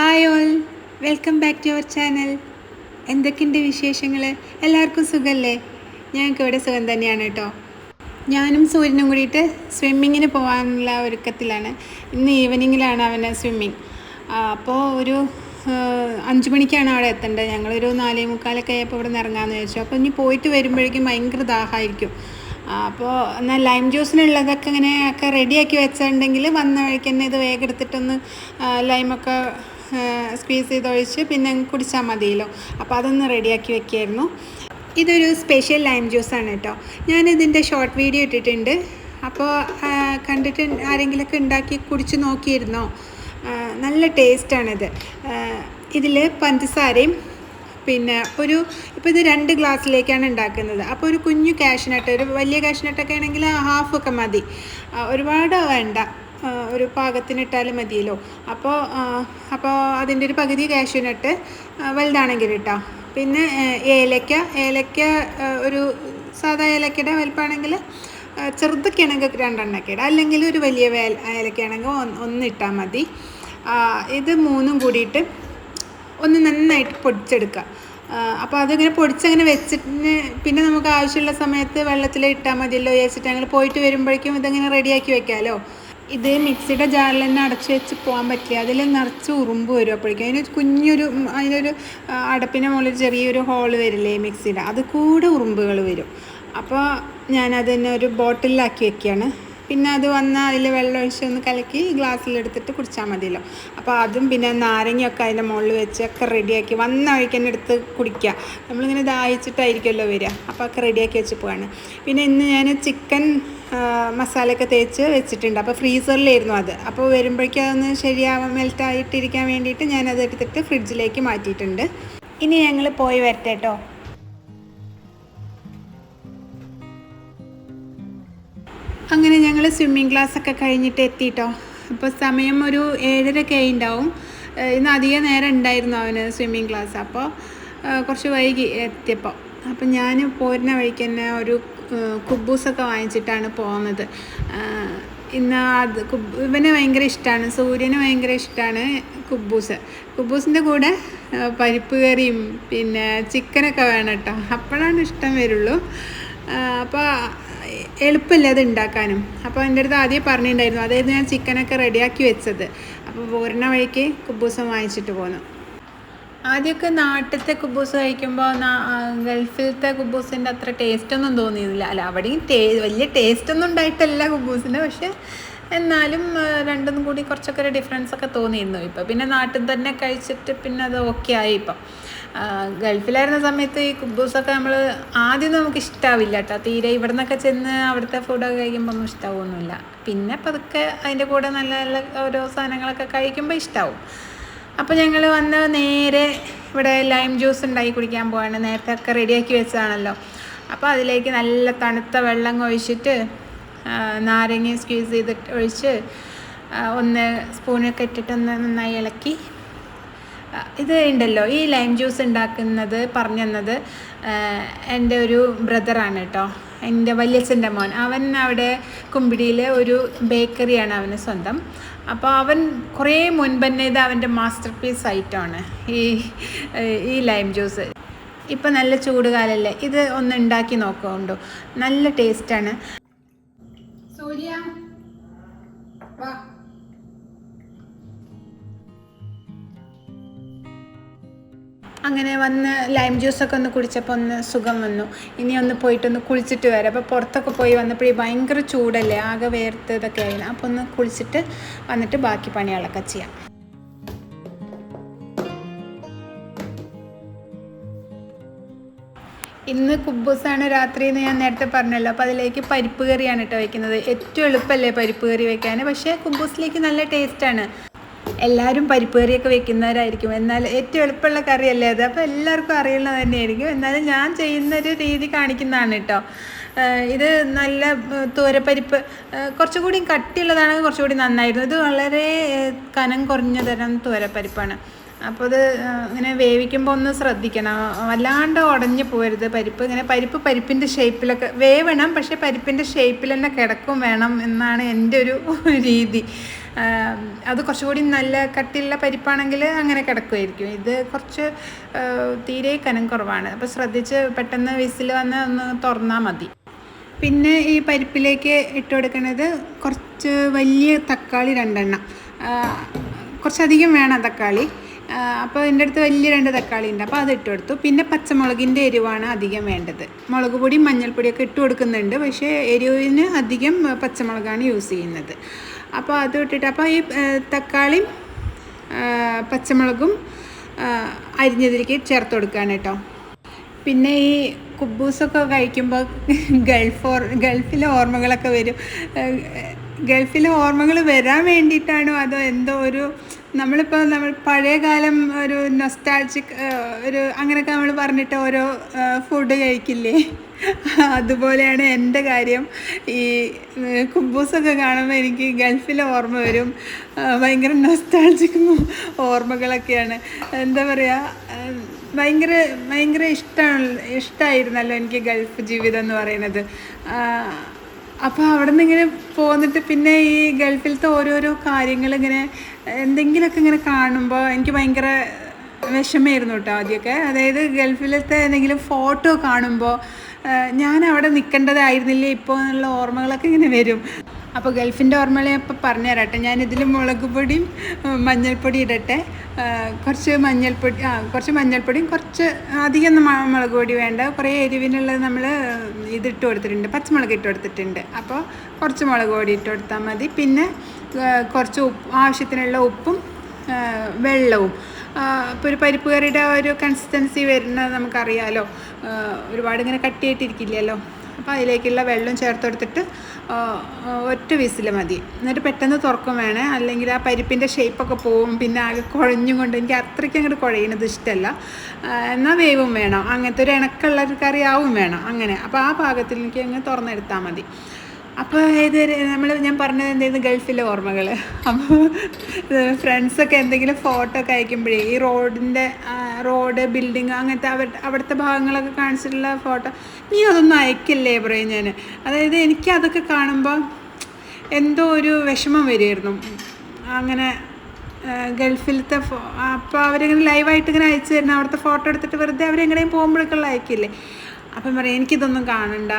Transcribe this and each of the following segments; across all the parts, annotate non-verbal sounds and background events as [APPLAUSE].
Hi all welcome back to our channel എന്തൊക്കെയുണ്ട് വിശേഷങ്ങൾ എല്ലാവർക്കും സുഖമല്ലേ ഞങ്ങൾക്ക് ഇവിടെ സുഖം തന്നെയാണ് കേട്ടോ. ഞാനും സൂര്യനും കൂടിയിട്ട് സ്വിമ്മിങ്ങിന് പോകാനുള്ള ഒരുക്കത്തിലാണ്. ഇന്ന് ഈവനിങ്ങിലാണ് അവന് സ്വിമ്മിങ് അപ്പോൾ ഒരു അഞ്ച് മണിക്കാണ് അവിടെ എത്തേണ്ടത്. ഞങ്ങളൊരു നാലേ മുക്കാലൊക്കെ ആയപ്പോൾ ഇവിടെ നിന്ന് ഇറങ്ങാമെന്ന് വിചാരിച്ചു. അപ്പോൾ ഇനി പോയിട്ട് വരുമ്പോഴേക്കും ഭയങ്കര ദാഹമായിരിക്കും. അപ്പോൾ എന്നാൽ ലൈം ജ്യൂസിനുള്ളതൊക്കെ ഇങ്ങനെ ഒക്കെ റെഡിയാക്കി വെച്ചിട്ടുണ്ടെങ്കിൽ വന്ന വഴിക്ക് തന്നെ ഇത് വേഗം എടുത്തിട്ടൊന്ന് ലൈമൊക്കെ സ്ക്വീസ് ചെയ്ത് ഒഴിച്ച് പിന്നെ കുടിച്ചാൽ മതിയല്ലോ. അപ്പോൾ അതൊന്ന് റെഡിയാക്കി വെക്കായിരുന്നു. ഇതൊരു സ്പെഷ്യൽ ലൈം ജ്യൂസാണ് കേട്ടോ ഞാനിതിന്റെ ഷോർട്ട് വീഡിയോ ഇട്ടിട്ടുണ്ട്. അപ്പോൾ കണ്ടിട്ട് ആരെങ്കിലുമൊക്കെ ഉണ്ടാക്കി കുടിച്ച് നോക്കിയിരുന്നോ? നല്ല ടേസ്റ്റാണിത് ഇതിൽ പഞ്ചസാരയും പിന്നെ ഒരു ഇപ്പോൾ ഇത് രണ്ട് ഗ്ലാസ്സിലേക്കാണ് ഉണ്ടാക്കുന്നത്. അപ്പോൾ ഒരു കുഞ്ഞു കാഷ്നട്ട് ഒരു വലിയ കാഷ്നട്ടൊക്കെ ആണെങ്കിൽ ഹാഫ് ഒക്കെ മതി. ഒരുപാട് വേണ്ട. ഒരു പാകത്തിനിട്ടാലും മതിയല്ലോ. അപ്പോൾ അപ്പോൾ അതിന്റെ ഒരു പകുതി കാഷ്യൂനട്ട് വലുതാണെങ്കിൽ ഇട്ടാ. പിന്നെ ഏലക്ക ഏലക്ക ഒരു സാധാ ഏലക്കയുടെ വലുപ്പമാണെങ്കിൽ ചെറുതൊക്കെ ആണെങ്കിൽ രണ്ടെണ്ണൊക്കെ ഇടാം അല്ലെങ്കിൽ ഒരു വലിയ വേൽ ഏലക്കയാണെങ്കിൽ ഒന്ന് ഒന്ന് ഇട്ടാൽ മതി. ഇത് മൂന്നും കൂടിയിട്ട് ഒന്ന് നന്നായിട്ട് പൊടിച്ചെടുക്കുക. അപ്പോൾ അതിങ്ങനെ പൊടിച്ചങ്ങനെ വെച്ചിട്ട് പിന്നെ നമുക്ക് ആവശ്യമുള്ള സമയത്ത് വെള്ളത്തിൽ ഇട്ടാൽ മതിയല്ലോ വിചാരിച്ചിട്ട് ഞങ്ങൾ പോയിട്ട് വരുമ്പോഴേക്കും ഇതങ്ങനെ റെഡിയാക്കി വെക്കാമല്ലോ ഇത് മിക്സിയുടെ ജാറിൽ തന്നെ അടച്ച് വെച്ച് പോകാൻ പറ്റില്ല. അതിൽ നിറച്ച് ഉറുമ്പ് വരും അപ്പോഴേക്കും. അതിന് കുഞ്ഞൊരു അതിനൊരു അടപ്പിനെ മുകളിൽ ചെറിയൊരു ഹോൾ വരില്ലേ മിക്സിയുടെ. അത് കൂടെ ഉറുമ്പുകൾ വരും. അപ്പോൾ ഞാനതിനെ ഒരു ബോട്ടിലാക്കി വെക്കുകയാണ് പിന്നെ അത് വന്ന് അതിൽ വെള്ളം ഒഴിച്ച് ഒന്ന് കലക്കി ഗ്ലാസ്സിലെടുത്തിട്ട് കുടിച്ചാൽ മതിയല്ലോ. അപ്പോൾ അതും പിന്നെ നാരങ്ങയൊക്കെ അതിന്റെ മുകളിൽ വെച്ചൊക്കെ റെഡിയാക്കി വന്ന വഴിക്ക് തന്നെ എടുത്ത് കുടിക്കുക. നമ്മളിങ്ങനെ ദാഹിച്ചിട്ടായിരിക്കുമല്ലോ വരിക. അപ്പോൾ ഒക്കെ റെഡിയാക്കി വെച്ച് പോവാണ്. പിന്നെ ഇന്ന് ഞാൻ ചിക്കൻ മസാലയൊക്കെ തേച്ച് വെച്ചിട്ടുണ്ട്. അപ്പോൾ ഫ്രീസറിലായിരുന്നു അത്. അപ്പോൾ വരുമ്പോഴേക്കും അതൊന്ന് ശരിയാവാൻ മെൽറ്റായിട്ടിരിക്കാൻ വേണ്ടിയിട്ട് ഞാനത് എടുത്തിട്ട് ഫ്രിഡ്ജിലേക്ക് മാറ്റിയിട്ടുണ്ട്. ഇനി ഞങ്ങൾ പോയി വരട്ടെ കേട്ടോ. അങ്ങനെ ഞങ്ങൾ സ്വിമ്മിങ് ക്ലാസ് ഒക്കെ കഴിഞ്ഞിട്ട് എത്തിയിട്ടോ അപ്പോൾ സമയം ഒരു ഏഴരയൊക്കെ ഉണ്ടാവും ഇന്ന് അധികം നേരം ഉണ്ടായിരുന്നു അവന് സ്വിമ്മിങ് ക്ലാസ് അപ്പോൾ കുറച്ച് വൈകി എത്തിയപ്പോൾ അപ്പം ഞാൻ പോരുന്ന വഴിക്ക് തന്നെ ഒരു കുബൂസൊക്കെ വാങ്ങിച്ചിട്ടാണ് പോകുന്നത് ഇന്ന് അത് കുബ് ഇവന് ഭയങ്കര ഇഷ്ടമാണ് സൂര്യന് ഭയങ്കര ഇഷ്ടമാണ് കുബൂസ്. കുബൂസിന്റെ കൂടെ പരിപ്പ് കറിയും പിന്നെ ചിക്കനൊക്കെ വേണം കേട്ടോ അപ്പോഴാണ് ഇഷ്ടം വരുള്ളൂ. അപ്പോൾ എളുപ്പമില്ല അത് ഉണ്ടാക്കാനും. അപ്പോൾ എന്റെ അടുത്ത് ആദ്യം പറഞ്ഞിട്ടുണ്ടായിരുന്നു അതായത് ഞാൻ ചിക്കനൊക്കെ റെഡിയാക്കി വെച്ചത്. അപ്പോൾ പോരുന്ന വഴിക്ക് കുബൂസം വാങ്ങിച്ചിട്ട് പോന്നു. ആദ്യമൊക്കെ നാട്ടിലത്തെ കുബൂസ് കഴിക്കുമ്പോൾ ഗൾഫിലത്തെ കുബൂസിന്റെ അത്ര ടേസ്റ്റ് ഒന്നും തോന്നിയില്ല. അല്ല അവിടെയും ടേ വലിയ ടേസ്റ്റ് ഒന്നും ഉണ്ടായിട്ടല്ല കുബൂസിന്റെ പക്ഷെ എന്നാലും രണ്ടും കൂടി കുറച്ചൊക്കെ ഒരു ഡിഫറൻസ് ഒക്കെ തോന്നിയിരുന്നു. ഇപ്പം പിന്നെ നാട്ടിൽ തന്നെ കഴിച്ചിട്ട് പിന്നെ അത് ഓക്കെ ആയി ഇപ്പം. ഗൾഫിലായിരുന്ന സമയത്ത് ഈ കുബൂസൊക്കെ നമ്മൾ ആദ്യം നമുക്ക് ഇഷ്ടാവില്ല കേട്ടോ. തീരെ ഇവിടെ നിന്നൊക്കെ ചെന്ന് അവിടുത്തെ ഫുഡൊക്കെ കഴിക്കുമ്പോൾ ഒന്നും ഇഷ്ടാവൊന്നുമില്ല. പിന്നെ പതുക്കെ അതിന്റെ കൂടെ നല്ല നല്ല ഓരോ സാധനങ്ങളൊക്കെ കഴിക്കുമ്പോൾ ഇഷ്ടാവും. അപ്പോൾ ഞങ്ങൾ വന്ന് നേരെ ഇവിടെ ലൈം ജ്യൂസ് ഉണ്ടാക്കി കുടിക്കാൻ പോവാണ്. നേരത്തെ ഒക്കെ റെഡിയാക്കി വെച്ചതാണല്ലോ. അപ്പോൾ അതിലേക്ക് നല്ല തണുത്ത വെള്ളം ഒഴിച്ചിട്ട് നാരങ്ങ സ്ക്യൂസ് ചെയ്തിട്ട് ഒഴിച്ച് ഒന്ന് സ്പൂണൊക്കെ ഇട്ടിട്ട് ഒന്ന് നന്നായി ഇളക്കി. ഇത് ഉണ്ടല്ലോ ഈ ലൈം ജ്യൂസ് ഉണ്ടാക്കുന്നത് പറഞ്ഞു തന്നത് എന്റെ ഒരു ബ്രദറാണ് കേട്ടോ എന്റെ വല്യച്ഛന്റെ മോൻ. അവൻ അവിടെ കുമ്പിടിയിൽ ഒരു ബേക്കറിയാണ് അവന് സ്വന്തം. അപ്പോൾ അവൻ കുറേ മുൻപ് തന്നെ ഇത് അവന്റെ മാസ്റ്റർ പീസ് ആയിട്ടാണ് ഈ ഈ ലൈം ജ്യൂസ് ഇപ്പം നല്ല ചൂടുകാലല്ലേ? ഇത് ഒന്ന് ഉണ്ടാക്കി നോക്കുന്നുണ്ടോ? നല്ല ടേസ്റ്റാണ് അങ്ങനെ വന്ന് ലൈം ജ്യൂസൊക്കെ ഒന്ന് കുടിച്ചപ്പോൾ ഒന്ന് സുഖം വന്നു. ഇനി ഒന്ന് പോയിട്ടൊന്ന് കുളിച്ചിട്ട് വരാം. അപ്പോൾ പുറത്തൊക്കെ പോയി വന്നപ്പോഴേ ഭയങ്കര ചൂടല്ലേ? ആകെ വേർത്ത് ഇതൊക്കെ ആയിരുന്നു അപ്പോൾ ഒന്ന് കുളിച്ചിട്ട് വന്നിട്ട് ബാക്കി പണികളൊക്കെ ചെയ്യാം. ഇന്ന് കുബൂസാണ് രാത്രി എന്ന് ഞാൻ നേരത്തെ പറഞ്ഞല്ലോ. അപ്പോൾ അതിലേക്ക് പരിപ്പ് കറിയാണ് കേട്ടോ വയ്ക്കുന്നത് ഏറ്റവും എളുപ്പമല്ലേ പരിപ്പ് കറി വയ്ക്കാൻ പക്ഷേ കുബൂസിലേക്ക് നല്ല ടേസ്റ്റാണ് എല്ലാവരും പരിപ്പ് കറിയൊക്കെ വെക്കുന്നവരായിരിക്കും. എന്നാൽ ഏറ്റവും എളുപ്പമുള്ള കറിയല്ലേ അത്? അപ്പോൾ എല്ലാവർക്കും അറിയുന്നത് തന്നെയായിരിക്കും. എന്നാലും ഞാൻ ചെയ്യുന്നൊരു രീതി കാണിക്കുന്നതാണ് കേട്ടോ. ഇത് നല്ല തോരപ്പരിപ്പ് കുറച്ചുകൂടി കട്ടിയുള്ളതാണെങ്കിൽ കുറച്ചുകൂടി നന്നായിരുന്നു. ഇത് വളരെ കനം കുറഞ്ഞ തരം തോരപ്പരിപ്പാണ്. അപ്പോൾ അത് ഇങ്ങനെ വേവിക്കുമ്പോൾ ഒന്ന് ശ്രദ്ധിക്കണം. വല്ലാണ്ട് ഉടഞ്ഞു പോരുത് പരിപ്പ് ഇങ്ങനെ പരിപ്പ് പരിപ്പിന്റെ ഷേപ്പിലൊക്കെ വേവണം പക്ഷേ പരിപ്പിന്റെ ഷേപ്പിൽ തന്നെ കിടക്കും വേണം എന്നാണ് എന്റെ ഒരു [LAUGHS] രീതി. അത് കുറച്ചുകൂടി നല്ല കട്ടിയുള്ള പരിപ്പാണെങ്കിൽ അങ്ങനെ കിടക്കുമായിരിക്കും ഇത് കുറച്ച് തീരെ കനം കുറവാണ്. അപ്പോൾ ശ്രദ്ധിച്ച് പെട്ടെന്ന് വിസിൽ വന്ന് ഒന്ന് തുറന്നാൽ മതി. പിന്നെ ഈ പരിപ്പിലേക്ക് ഇട്ട് കൊടുക്കുന്നത് കുറച്ച് വലിയ തക്കാളി രണ്ടെണ്ണം. കുറച്ചധികം വേണം തക്കാളി. അപ്പോൾ എന്റെ അടുത്ത് വലിയ രണ്ട് തക്കാളി ഉണ്ട്. അപ്പോൾ അത് ഇട്ട് കൊടുത്തു. പിന്നെ പച്ചമുളകിന്റെ എരിവാണ് അധികം വേണ്ടത്. മുളക് പൊടിയും മഞ്ഞൾപ്പൊടിയൊക്കെ ഇട്ട് കൊടുക്കുന്നുണ്ട്. പക്ഷേ എരിവിന് അധികം പച്ചമുളകാണ് യൂസ് ചെയ്യുന്നത്. അപ്പോൾ അത് ഇട്ടിട്ട് അപ്പോൾ ഈ തക്കാളിയും പച്ചമുളകും അരിഞ്ഞതിലേക്ക് ചേർത്ത് കൊടുക്കുകയാണ് കേട്ടോ. പിന്നെ ഈ കുബൂസൊക്കെ കഴിക്കുമ്പോൾ ഗൾഫ് ഓർ ഗൾഫിലെ ഓർമ്മകളൊക്കെ വരും. ഗൾഫിലെ ഓർമ്മകൾ വരാൻ വേണ്ടിയിട്ടാണോ? അതോ എന്തോ ഒരു നമ്മളിപ്പോൾ നമ്മൾ പഴയ കാലം ഒരു നൊസ്റ്റാൾജിക് ഒരു അങ്ങനെയൊക്കെ നമ്മൾ പറഞ്ഞിട്ട് ഓരോ ഫുഡ് കഴിക്കില്ലേ? അതുപോലെയാണ് എന്റെ കാര്യം. ഈ കുബൂസൊക്കെ കാണുമ്പോൾ എനിക്ക് ഗൾഫിലെ ഓർമ്മ വരും. ഭയങ്കര നൊസ്റ്റാൾജിക് ഓർമ്മകളൊക്കെയാണ്. എന്താ പറയുക ഭയങ്കര ഭയങ്കര ഇഷ്ടമാണ് ഇഷ്ടമായിരുന്നല്ലോ എനിക്ക് ഗൾഫ് ജീവിതം എന്ന് പറയുന്നത്. അപ്പോൾ അവിടെ നിന്ന് ഇങ്ങനെ പോന്നിട്ട് പിന്നെ ഈ ഗൾഫിലത്തെ ഓരോരോ കാര്യങ്ങൾ ഇങ്ങനെ എന്തെങ്കിലുമൊക്കെ ഇങ്ങനെ കാണുമ്പോൾ എനിക്ക് ഭയങ്കര വിഷമമായിരുന്നു കേട്ടോ ആദ്യമൊക്കെ. അതായത് ഗൾഫിലത്തെ എന്തെങ്കിലും ഫോട്ടോ കാണുമ്പോൾ ഞാൻ അവിടെ നിൽക്കേണ്ടതായിരുന്നില്ലേ ഇപ്പോൾ എന്നുള്ള ഓർമ്മകളൊക്കെ ഇങ്ങനെ വരും. അപ്പോൾ ഗൾഫിന്റെ ഓർമ്മകളെ അപ്പോൾ പറഞ്ഞു തരാട്ടെ ഞാനിതിൽ മുളക് പൊടിയും മഞ്ഞൾപ്പൊടി ഇടട്ടെ. കുറച്ച് മഞ്ഞൾപ്പൊടി ആ കുറച്ച് മഞ്ഞൾപ്പൊടിയും കുറച്ച് അധികം മുളക് പൊടി വേണ്ട. കുറേ എരിവിനുള്ളത് നമ്മൾ ഇതിട്ട് കൊടുത്തിട്ടുണ്ട്. പച്ചമുളക് ഇട്ട് കൊടുത്തിട്ടുണ്ട്. അപ്പോൾ കുറച്ച് മുളക് പൊടി ഇട്ട് കൊടുത്താൽ മതി. പിന്നെ കുറച്ച് ഉപ്പ് ആവശ്യത്തിനുള്ള ഉപ്പും വെള്ളവും. ഇപ്പോൾ ഒരു പരിപ്പ് കറിയുടെ ഒരു കൺസിസ്റ്റൻസി വരുന്നത് നമുക്കറിയാമല്ലോ ഒരുപാട് ഇങ്ങനെ കട്ടിയായിട്ടിരിക്കില്ലല്ലോ. അപ്പോൾ അതിലേക്കുള്ള വെള്ളം ചേർത്ത് കൊടുത്തിട്ട് ആ, ആ, ഒറ്റ വിസിൽ മതി. എന്നിട്ട് പെട്ടെന്ന് തുറക്കും വേണേ. അല്ലെങ്കിൽ ആ പരിപ്പിന്റെ ഷേപ്പൊക്കെ പോവും. പിന്നെ ആകെ കുഴഞ്ഞും കൊണ്ട് എനിക്ക് അത്രയ്ക്ക് അങ്ങോട്ട് കുഴയുന്നത് ഇഷ്ടമല്ല എന്നാൽ വേവും വേണം. അങ്ങനത്തെ ഒരു ഇണക്കുള്ള ഒരു കറിയാവും വേണം. അങ്ങനെ. അപ്പോൾ ആ പാകത്തിൽ എനിക്ക് അങ്ങ് തുറന്നെടുത്താൽ മതി. അപ്പോൾ ഇത് നമ്മൾ ഞാൻ പറഞ്ഞത് എന്തായിരുന്നു? ഗൾഫിലെ ഓർമ്മകൾ അപ്പോൾ ഫ്രണ്ട്സൊക്കെ എന്തെങ്കിലും ഫോട്ടോ ഒക്കെ അയക്കുമ്പോഴേ ഈ റോഡിന്റെ റോഡ് ബിൽഡിങ് അങ്ങനത്തെ അവർ അവിടുത്തെ ഭാഗങ്ങളൊക്കെ കാണിച്ചിട്ടുള്ള ഫോട്ടോ. നീ അതൊന്നും അയക്കില്ലേ പറയും ഞാൻ അതായത് എനിക്ക് അതൊക്കെ കാണുമ്പോൾ എന്തോ ഒരു വിഷമം വരുമായിരുന്നു അങ്ങനെ ഗൾഫിലത്തെ ഫോ അപ്പോൾ അവരിങ്ങനെ ലൈവായിട്ട് ഇങ്ങനെ അയച്ചു തരുന്ന അവിടുത്തെ ഫോട്ടോ എടുത്തിട്ട് വെറുതെ അവരെങ്ങനെയും പോകുമ്പോഴൊക്കെയുള്ള അയക്കില്ലേ. അപ്പം പറയും എനിക്കിതൊന്നും കാണണ്ട.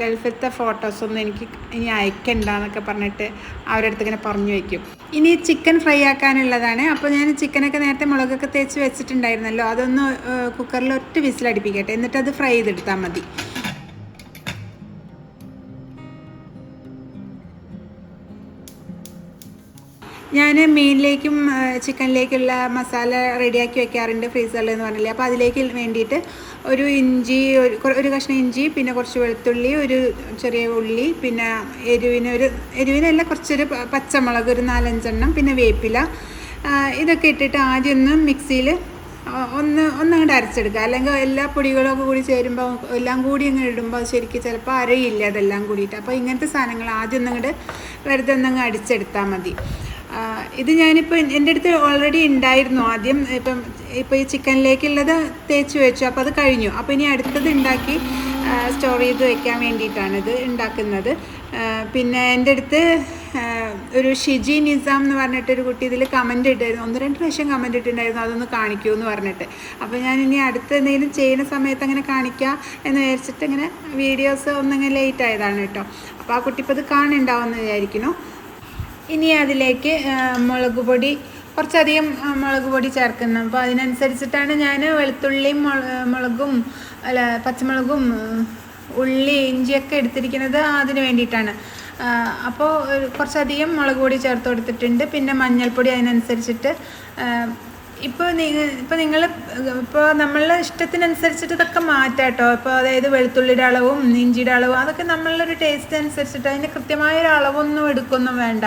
ഗൾഫിലത്തെ ഫോട്ടോസൊന്നും എനിക്ക് ഇനി അയക്കണ്ട എന്നൊക്കെ പറഞ്ഞിട്ട് അവരുടെ അടുത്ത് ഇങ്ങനെ പറഞ്ഞു വയ്ക്കും ഇനി ചിക്കൻ ഫ്രൈ ആക്കാനുള്ളതാണ്. അപ്പോൾ ഞാൻ ചിക്കനൊക്കെ നേരത്തെ മുളകൊക്കെ തേച്ച് വെച്ചിട്ടുണ്ടായിരുന്നല്ലോ. അതൊന്ന് കുക്കറിൽ ഒറ്റ വിസിലടിപ്പിക്കട്ടെ. എന്നിട്ട് അത് ഫ്രൈ ചെയ്തെടുത്താൽ മതി. ഞാൻ മീനിലേക്കും ചിക്കനിലേക്കുള്ള മസാല റെഡിയാക്കി വെക്കാറുണ്ട് ഫ്രീസറിൽ എന്ന് പറഞ്ഞില്ലേ. അപ്പോൾ അതിലേക്ക് വേണ്ടിയിട്ട് ഒരു ഇഞ്ചി ഒരു ഒരു കഷ്ണം ഇഞ്ചി പിന്നെ കുറച്ച് വെളുത്തുള്ളി ഒരു ചെറിയ ഉള്ളി പിന്നെ എരിവിന് ഒരു എരിവിനല്ല കുറച്ചൊരു പച്ചമുളക് ഒരു നാലഞ്ചെണ്ണം പിന്നെ വേപ്പില. ഇതൊക്കെ ഇട്ടിട്ട് ആദ്യം ഒന്ന് മിക്സിയിൽ ഒന്ന് ഒന്നങ്ങോട്ട് അരച്ചെടുക്കുക. അല്ലെങ്കിൽ എല്ലാ പൊടികളൊക്കെ കൂടി ചേരുമ്പോൾ എല്ലാം കൂടി അങ്ങ് ഇടുമ്പോൾ ശരിക്കും ചിലപ്പോൾ അരയില്ല അതെല്ലാം കൂടിയിട്ട്. അപ്പോൾ ഇങ്ങനത്തെ സാധനങ്ങൾ ആദ്യം ഒന്നങ്ങോട്ട് വെറുതെ ഒന്നങ്ങ് അടിച്ചെടുത്താൽ മതി. ഇത് ഞാനിപ്പോൾ എന്റെ അടുത്ത് ഓൾറെഡി ഉണ്ടായിരുന്നു ആദ്യം. ഇപ്പം ഇപ്പോൾ ഈ ചിക്കനിലേക്കുള്ളത് തേച്ച് വെച്ചു. അപ്പോൾ അത് കഴിഞ്ഞു. അപ്പോൾ ഇനി അടുത്തത് ഉണ്ടാക്കി സ്റ്റോർ ചെയ്ത് വെക്കാൻ വേണ്ടിയിട്ടാണ് ഇത് ഉണ്ടാക്കുന്നത് പിന്നെ എന്റെ അടുത്ത് ഒരു ഷിജി നിസാം എന്ന് പറഞ്ഞിട്ടൊരു കുട്ടി ഇതിൽ കമന്റ് ഇട്ടായിരുന്നു ഒന്ന് രണ്ട് പ്രാവശ്യം കമന്റ് ഇട്ടിട്ടുണ്ടായിരുന്നു. അതൊന്ന് കാണിക്കൂ എന്ന് പറഞ്ഞിട്ട്. അപ്പോൾ ഞാൻ ഇനി അടുത്ത് എന്തെങ്കിലും ചെയ്യുന്ന സമയത്ത് അങ്ങനെ കാണിക്കാം എന്ന് വിചാരിച്ചിട്ട് ഇങ്ങനെ വീഡിയോസ് ഒന്നിങ്ങനെ ലേറ്റ് ആയതാണ് കേട്ടോ. അപ്പോൾ ആ കുട്ടി ഇപ്പോൾ ഇത് കാണുന്നുണ്ടാവുമെന്ന് വിചാരിക്കുന്നു. ഇനി അതിലേക്ക് മുളക് പൊടി കുറച്ചധികം മുളക് പൊടി ചേർക്കുന്നു. അപ്പോൾ അതിനനുസരിച്ചിട്ടാണ് ഞാൻ വെളുത്തുള്ളിയും മുളകും അല്ല പച്ചമുളകും ഉള്ളി ഇഞ്ചിയൊക്കെ എടുത്തിരിക്കുന്നത് അതിന് വേണ്ടിയിട്ടാണ്. അപ്പോൾ കുറച്ചധികം മുളക് പൊടി ചേർത്ത് കൊടുത്തിട്ടുണ്ട്. പിന്നെ മഞ്ഞൾപ്പൊടി അതിനനുസരിച്ചിട്ട് ഇപ്പോൾ നിങ്ങൾ ഇപ്പോൾ നിങ്ങൾ ഇപ്പോൾ നമ്മളുടെ ഇഷ്ടത്തിനനുസരിച്ചിട്ട് ഇതൊക്കെ മാറ്റാം കേട്ടോ ഇപ്പോൾ അതായത് വെളുത്തുള്ളിയുടെ അളവും ഇഞ്ചിയുടെ അളവും അതൊക്കെ നമ്മളുടെ ഒരു ടേസ്റ്റ് അനുസരിച്ചിട്ട് അതിന്റെ കൃത്യമായ ഒരു അളവൊന്നും എടുക്കൊന്നും വേണ്ട.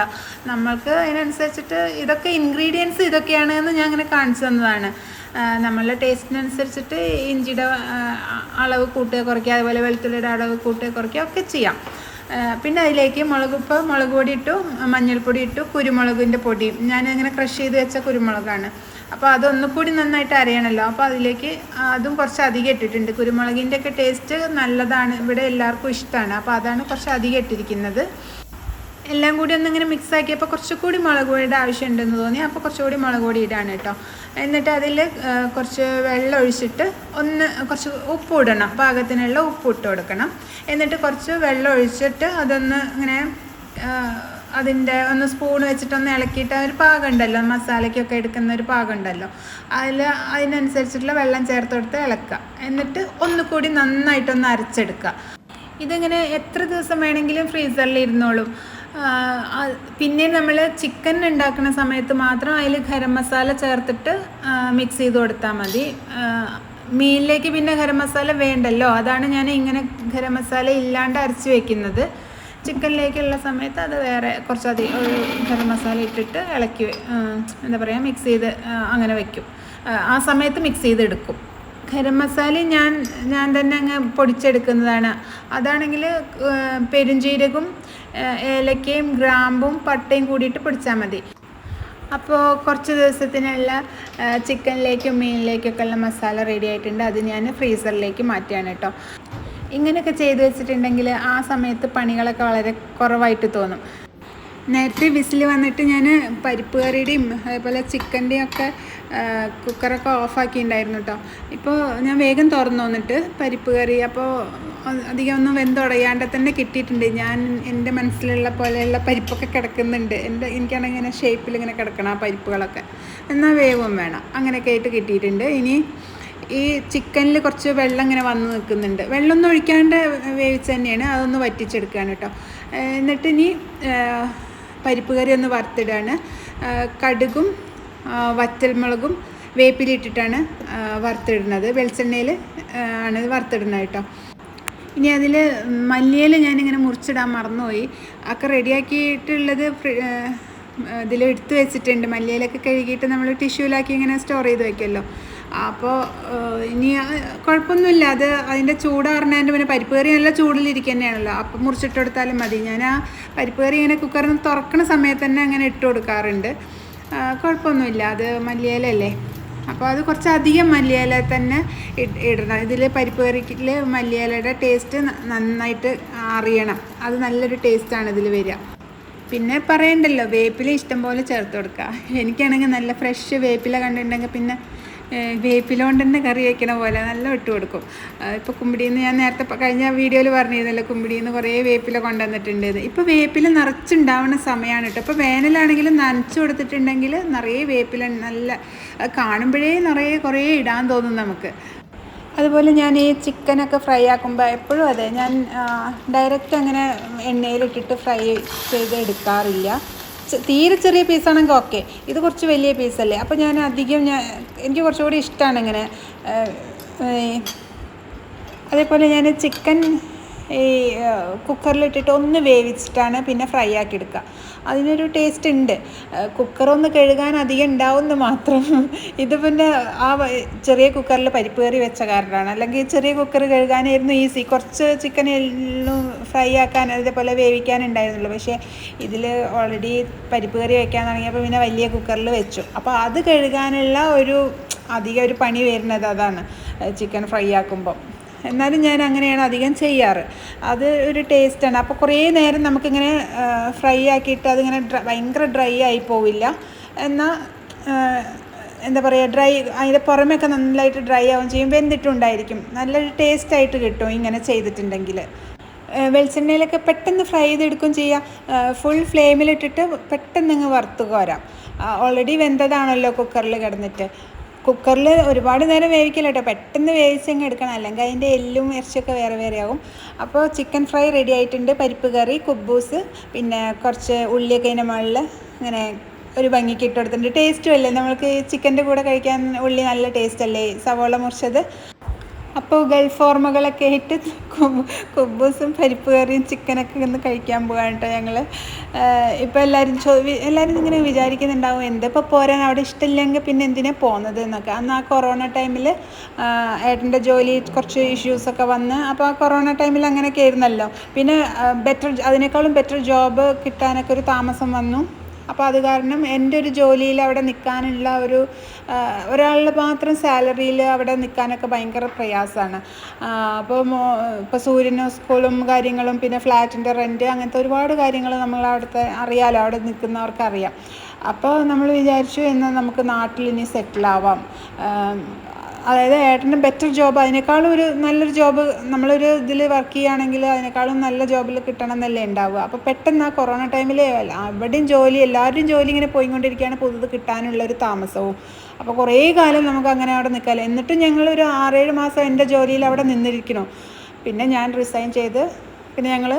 നമ്മൾക്ക് അതിനനുസരിച്ചിട്ട് ഇതൊക്കെ ഇൻഗ്രീഡിയൻസ് ഇതൊക്കെയാണ് എന്ന് ഞാൻ അങ്ങനെ കാണിച്ചു തന്നതാണ്. നമ്മളുടെ ടേസ്റ്റിനനുസരിച്ചിട്ട് ഇഞ്ചിയുടെ അളവ് കൂട്ടുക കുറയ്ക്കുക അതുപോലെ വെളുത്തുള്ളിയുടെ അളവ് കൂട്ടുക കുറയ്ക്കുക ഒക്കെ ചെയ്യാം. പിന്നെ അതിലേക്ക് മുളക് ഉപ്പ് മുളക് പൊടി ഇട്ടു മഞ്ഞൾപ്പൊടി ഇട്ടു കുരുമുളകിന്റെ പൊടി. ഞാൻ അങ്ങനെ ക്രഷ് ചെയ്ത് വെച്ച കുരുമുളകാണ്. അപ്പോൾ അതൊന്നുകൂടി നന്നായിട്ട് അറിയണമല്ലോ അപ്പോൾ അതിലേക്ക് അതും കുറച്ച് അധികം ഇട്ടിട്ടുണ്ട്. കുരുമുളകിന്റെ ഒക്കെ ടേസ്റ്റ് നല്ലതാണ്. ഇവിടെ എല്ലാവർക്കും ഇഷ്ടമാണ് അപ്പോൾ അതാണ് കുറച്ച് അധികം ഇട്ടിരിക്കുന്നത്. എല്ലാം കൂടി ഒന്നിങ്ങനെ മിക്സ് ആക്കിയപ്പോൾ കുറച്ചുകൂടി മുളക് പൊടിയുടെ ആവശ്യമുണ്ടെന്ന് തോന്നി. അപ്പോൾ കുറച്ചുകൂടി മുളക് പൊടി ഇടാണ് കേട്ടോ. എന്നിട്ട് അതിൽ കുറച്ച് വെള്ളം ഒഴിച്ചിട്ട് ഒന്ന് കുറച്ച് ഉപ്പ് ഇടണം. പാകത്തിനുള്ള ഉപ്പ് ഇട്ട് കൊടുക്കണം. എന്നിട്ട് കുറച്ച് വെള്ളം ഒഴിച്ചിട്ട് അതൊന്ന് ഇങ്ങനെ അതിന്റെ ഒന്ന് സ്പൂൺ വെച്ചിട്ടൊന്ന് ഇളക്കിയിട്ട് ഒരു പാകം ഉണ്ടല്ലോ മസാലയ്ക്കൊക്കെ എടുക്കുന്ന ഒരു പാകം ഉണ്ടല്ലോ അതിൽ അതിനനുസരിച്ചിട്ടുള്ള വെള്ളം ചേർത്ത് കൊടുത്ത് ഇളക്കുക. എന്നിട്ട് ഒന്നുകൂടി നന്നായിട്ടൊന്ന് അരച്ചെടുക്കുക. ഇതിങ്ങനെ എത്ര ദിവസം വേണമെങ്കിലും ഫ്രീസറിൽ ഇരുന്നോളും. പിന്നെ നമ്മൾ ചിക്കൻ ഉണ്ടാക്കുന്ന സമയത്ത് മാത്രം അതിൽ ഗരം മസാല ചേർത്തിട്ട് മിക്സ് ചെയ്ത് കൊടുത്താൽ മതി. മീനിലേക്ക് പിന്നെ ഗരം മസാല വേണ്ടല്ലോ? അതാണ് ഞാൻ ഇങ്ങനെ ഗരം മസാല ഇല്ലാണ്ട് അരച്ച് വെക്കുന്നത്. ചിക്കനിലേക്കുള്ള സമയത്ത് അത് വേറെ കുറച്ചധികം ഒരു ഗരം മസാല ഇട്ടിട്ട് ഇളക്കി എന്താ പറയുക മിക്സ് ചെയ്ത് അങ്ങനെ വെക്കും. ആ സമയത്ത് മിക്സ് ചെയ്തെടുക്കും. ഗരം മസാല ഞാൻ ഞാൻ തന്നെ അങ്ങ് പൊടിച്ചെടുക്കുന്നതാണ്. അതാണെങ്കിൽ പെരുംജീരകവും ഏഹ് ഏലക്കയും ഗ്രാമ്പും പട്ടയും കൂടിയിട്ട് പൊടിച്ചാൽ മതി. അപ്പോൾ കുറച്ച് ദിവസത്തിനുള്ള ചിക്കനിലേക്കും മീനിലേക്കൊക്കെ ഉള്ള മസാല റെഡി ആയിട്ടുണ്ട്. അത് ഞാൻ ഫ്രീസറിലേക്ക് മാറ്റിയാണ് കേട്ടോ. ഇങ്ങനെയൊക്കെ ചെയ്തു വെച്ചിട്ടുണ്ടെങ്കിൽ ആ സമയത്ത് പണികളൊക്കെ വളരെ കുറവായിട്ട് തോന്നും. നേരത്തെ വിസിൽ വന്നിട്ട് ഞാൻ പരിപ്പ് കറിയുടെയും അതേപോലെ ചിക്കന്റെയും ഒക്കെ കുക്കറൊക്കെ ഓഫാക്കിയിട്ടുണ്ടായിരുന്നു കേട്ടോ. ഇപ്പോൾ ഞാൻ വേഗം തുറന്നു വന്നിട്ട് പരിപ്പ് കറി അപ്പോൾ അധികം ഒന്നും വെന്തുടയാണ്ട് തന്നെ കിട്ടിയിട്ടുണ്ട്. ഞാൻ എന്റെ മനസ്സിലുള്ള പോലെയുള്ള പരിപ്പൊക്കെ കിടക്കുന്നുണ്ട്. എന്റെ എനിക്കാണെങ്കിൽ ഇങ്ങനെ ഷേപ്പിൽ ഇങ്ങനെ കിടക്കണം ആ പരിപ്പുകളൊക്കെ. എന്നാൽ വേവും വേണം. അങ്ങനെയൊക്കെ ആയിട്ട് കിട്ടിയിട്ടുണ്ട്. ഇനി ഈ ചിക്കനിൽ കുറച്ച് വെള്ളം ഇങ്ങനെ വന്ന് നിൽക്കുന്നുണ്ട്. വെള്ളമൊന്നും ഒഴിക്കാണ്ട് വേവിച്ച് തന്നെയാണ്. അതൊന്ന് വറ്റിച്ചെടുക്കുകയാണ് കേട്ടോ. എന്നിട്ട് ഇനി പരിപ്പ് കറി ഒന്ന് വറുത്തിടുകയാണ് കടുകും വറ്റൽമുളകും വേപ്പിലിട്ടിട്ടാണ് വറുത്തിടുന്നത്. വെളിച്ചെണ്ണയിൽ ആണ് വറുത്തിടുന്നത് കേട്ടോ. ഇനി അതിൽ മല്ലിയില ഞാനിങ്ങനെ മുറിച്ചിടാൻ മറന്നുപോയി. ഒക്കെ റെഡിയാക്കിയിട്ടുള്ളത് ഇതിൽ എടുത്തു വെച്ചിട്ടുണ്ട്. മല്ലിയിലൊക്കെ കഴുകിയിട്ട് നമ്മൾ ടിഷ്യൂലാക്കി ഇങ്ങനെ സ്റ്റോർ ചെയ്ത് വെക്കുമല്ലോ. അപ്പോൾ ഇനി കുഴപ്പമൊന്നുമില്ല. അത് അതിന്റെ ചൂടാറിനതിന്റെ പിന്നെ പരിപ്പ് കറി നല്ല ചൂടിലിരിക്കുക തന്നെയാണല്ലോ അപ്പം മുറിച്ചിട്ട് കൊടുത്താലും മതി. ഞാൻ ആ പരിപ്പ് കറി ഇങ്ങനെ കുക്കറിൽ നിന്ന് തുറക്കുന്ന സമയത്ത് തന്നെ അങ്ങനെ ഇട്ട് കൊടുക്കാറുണ്ട്. കുഴപ്പമൊന്നുമില്ല. അത് മല്ലിയിലല്ലേ? അപ്പോൾ അത് കുറച്ച് അധികം മല്ലിയില തന്നെ ഇട്- ഇടണം. ഇതിൽ പരിപ്പ് കറിക്കിൽ മല്ലിയിലയുടെ ടേസ്റ്റ് നന്നായിട്ട് അറിയണം. അത് നല്ലൊരു ടേസ്റ്റാണ് ഇതിൽ വരിക. പിന്നെ പറയണ്ടല്ലോ വേപ്പില ഇഷ്ടം പോലെ ചേർത്ത് കൊടുക്കുക. എനിക്കാണെങ്കിൽ നല്ല ഫ്രഷ് വേപ്പില കണ്ടിട്ടുണ്ടെങ്കിൽ പിന്നെ ഏഹ്, വേപ്പില കൊണ്ട് തന്നെ കറി വയ്ക്കണ പോലെ നല്ല ഇട്ട് കൊടുക്കും. ഇപ്പോൾ കുമ്പിടിന്ന് ഞാൻ നേരത്തെ കഴിഞ്ഞ വീഡിയോയിൽ പറഞ്ഞിരുന്നല്ലോ കുമ്പിടിന്ന് കുറേ വേപ്പില കൊണ്ടുവന്നിട്ടുണ്ട് ഇപ്പോൾ വേപ്പില നിറച്ചുണ്ടാവുന്ന സമയമാണ് കേട്ടോ ഇപ്പോൾ വേനലാണെങ്കിലും നനച്ചു കൊടുത്തിട്ടുണ്ടെങ്കിൽ നിറയെ വേപ്പില നല്ല കാണുമ്പോഴേ നിറയെ കുറേ ഇടാൻ തോന്നും നമുക്ക്. അതുപോലെ ഞാൻ ഈ ചിക്കനൊക്കെ ഫ്രൈ ആക്കുമ്പോൾ എപ്പോഴും അതെ ഞാൻ ഡയറക്റ്റ് അങ്ങനെ എണ്ണയിലിട്ടിട്ട് ഫ്രൈ ചെയ്ത് എടുക്കാറില്ല തീരെ ചെറിയ പീസാണെങ്കിൽ ഓക്കെ ഇത് കുറച്ച് വലിയ പീസല്ലേ അപ്പോൾ ഞാൻ അധികം ഞാൻ എനിക്ക് കുറച്ചുകൂടി ഇഷ്ടമാണ് ഇങ്ങനെ അതേപോലെ ഞാൻ ചിക്കൻ ഈ കുക്കറിലിട്ടിട്ട് ഒന്ന് വേവിച്ചിട്ടാണ് പിന്നെ ഫ്രൈ ആക്കി എടുക്കുക അതിനൊരു ടേസ്റ്റ് ഉണ്ട്. കുക്കറൊന്ന് കഴുകാൻ അധികം ഉണ്ടാവുമെന്ന് മാത്രം. [LAUGHS] ഇത് പിന്നെ ആ ചെറിയ കുക്കറിൽ പരിപ്പ് കറി വെച്ച കാരണമാണ്. അല്ലെങ്കിൽ ചെറിയ കുക്കർ കഴുകാനായിരുന്നു ഈസി കുറച്ച് ചിക്കൻ എല്ലാം ഫ്രൈ ആക്കാൻ അതേപോലെ വേവിക്കാൻ ഉണ്ടായിരുന്നുള്ളൂ. പക്ഷേ ഇതിൽ ഓൾറെഡി പരിപ്പ് കറി വെക്കാൻ തുടങ്ങിയപ്പോൾ പിന്നെ വലിയ കുക്കറിൽ വെച്ചു. അപ്പോൾ അത് കഴുകാനുള്ള ഒരു അധികം ഒരു പണി വരുന്നത് അതാണ് ചിക്കൻ ഫ്രൈ ആക്കുമ്പോൾ എന്നാലും ഞാൻ അങ്ങനെയാണ് അധികം ചെയ്യാറ്. അത് ഒരു ടേസ്റ്റാണ് അപ്പോൾ കുറേ നേരം നമുക്കിങ്ങനെ ഫ്രൈ ആക്കിയിട്ട് അതിങ്ങനെ ഭയങ്കര ഡ്രൈ ആയി പോവില്ല. എന്നാൽ എന്താ പറയുക ഡ്രൈ അതിന്റെ പുറമൊക്കെ നന്നായിട്ട് ഡ്രൈ ആവുകയും ചെയ്യും. വെന്തിട്ടുണ്ടായിരിക്കും. നല്ലൊരു ടേസ്റ്റായിട്ട് കിട്ടും ഇങ്ങനെ ചെയ്തിട്ടുണ്ടെങ്കിൽ വെളിച്ചെണ്ണയിലൊക്കെ പെട്ടെന്ന് ഫ്രൈ ചെയ്തെടുക്കുകയും ചെയ്യുക ഫുൾ ഫ്ലെയിമിലിട്ടിട്ട് പെട്ടെന്ന് അങ്ങ് വറുത്ത് കോരാം. ഓൾറെഡി വെന്തതാണല്ലോ കുക്കറിൽ കിടന്നിട്ട്. കുക്കറിൽ ഒരുപാട് നേരം വേവിക്കില്ല കേട്ടോ. പെട്ടെന്ന് വേവിച്ചങ്ങ് എടുക്കണം. അല്ലെങ്കിൽ അതിന്റെ എല്ലും ഇറച്ചിയൊക്കെ വേറെ വേറെ ആവും അപ്പോൾ ചിക്കൻ ഫ്രൈ റെഡി ആയിട്ടുണ്ട്. പരിപ്പ് കറി കുബൂസ് പിന്നെ കുറച്ച് ഉള്ളിയൊക്കെ അതിന്റെ മുകളിൽ ഇങ്ങനെ ഒരു ഭംഗിക്ക് ഇട്ട് കൊടുത്തിട്ടുണ്ട്. ടേസ്റ്റും അല്ലേ? നമ്മൾക്ക് ചിക്കന്റെ കൂടെ കഴിക്കാൻ ഉള്ളി നല്ല ടേസ്റ്റ് അല്ലേ? സവോള മുറിച്ചത്. അപ്പോൾ ഗൾഫ് ഓർമ്മകളൊക്കെ ആയിട്ട് കുബ് കുബൂസും പരിപ്പ് കറിയും ചിക്കനൊക്കെ ഒന്ന് കഴിക്കാൻ പോകാൻ കേട്ടോ ഞങ്ങൾ ഇപ്പോൾ എല്ലാവരും ചോ എല്ലാവരും ഇങ്ങനെ വിചാരിക്കുന്നുണ്ടാവും എന്തിപ്പോൾ പോരാൻ അവിടെ ഇഷ്ടമില്ലെങ്കിൽ പിന്നെ എന്തിനാ പോകുന്നത് എന്നൊക്കെ. അന്ന് ആ കൊറോണ ടൈമിൽ ഏട്ടന്റെ ജോലി കുറച്ച് ഇഷ്യൂസൊക്കെ വന്ന് അപ്പോൾ ആ കൊറോണ ടൈമിൽ അങ്ങനെയൊക്കെ ആയിരുന്നല്ലോ. പിന്നെ ബെറ്റർ അതിനേക്കാളും ബെറ്റർ ജോബ് കിട്ടാനൊക്കെ ഒരു താമസം വന്നു. അപ്പോൾ അത് കാരണം എന്റെ ഒരു ജോലിയിൽ അവിടെ നിൽക്കാനുള്ള ഒരു ഒരാളുടെ മാത്രം സാലറിയിൽ അവിടെ നിൽക്കാനൊക്കെ ഭയങ്കര പ്രയാസമാണ്. അപ്പോൾ ഇപ്പോൾ സൂര്യന് സ്കൂളും കാര്യങ്ങളും പിന്നെ ഫ്ലാറ്റിന്റെ റെന്റ് അങ്ങനത്തെ ഒരുപാട് കാര്യങ്ങൾ നമ്മൾ അവിടുത്തെ അറിയാലോ അവിടെ നിൽക്കുന്നവർക്കറിയാം അപ്പോൾ നമ്മൾ വിചാരിച്ചു എന്നാൽ നമുക്ക് നാട്ടിൽ ഇനി സെറ്റിലാവാം അതായത് ഏട്ടന് ബെറ്റർ ജോബ് അതിനേക്കാളും ഒരു നല്ലൊരു ജോബ് നമ്മളൊരു ഇതിൽ വർക്ക് ചെയ്യുകയാണെങ്കിൽ അതിനേക്കാളും നല്ല ജോബിൽ കിട്ടണം എന്നല്ലേ ഉണ്ടാവുക. അപ്പോൾ പെട്ടെന്ന് ആ കൊറോണ ടൈമിൽ അവിടെയും ജോലി എല്ലാവരുടെയും ജോലി ഇങ്ങനെ പോയിക്കൊണ്ടിരിക്കുകയാണ് പുതുത് കിട്ടാനുള്ളൊരു താമസവും. അപ്പോൾ കുറേ കാലം നമുക്ക് അങ്ങനെ അവിടെ നിൽക്കാമല്ലോ. എന്നിട്ടും ഞങ്ങളൊരു ആറേഴ് മാസം എന്റെ ജോലിയിൽ അവിടെ നിന്നിരിക്കണം പിന്നെ ഞാൻ റിസൈൻ ചെയ്ത് പിന്നെ ഞങ്ങൾ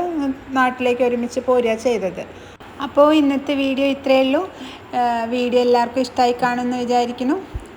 നാട്ടിലേക്ക് ഒരുമിച്ച് പോരുക ചെയ്തത്. അപ്പോൾ ഇന്നത്തെ വീഡിയോ ഇത്രയേ ഉള്ളൂ. വീഡിയോ എല്ലാവർക്കും ഇഷ്ടമായി കാണുമെന്ന് വിചാരിക്കുന്നു.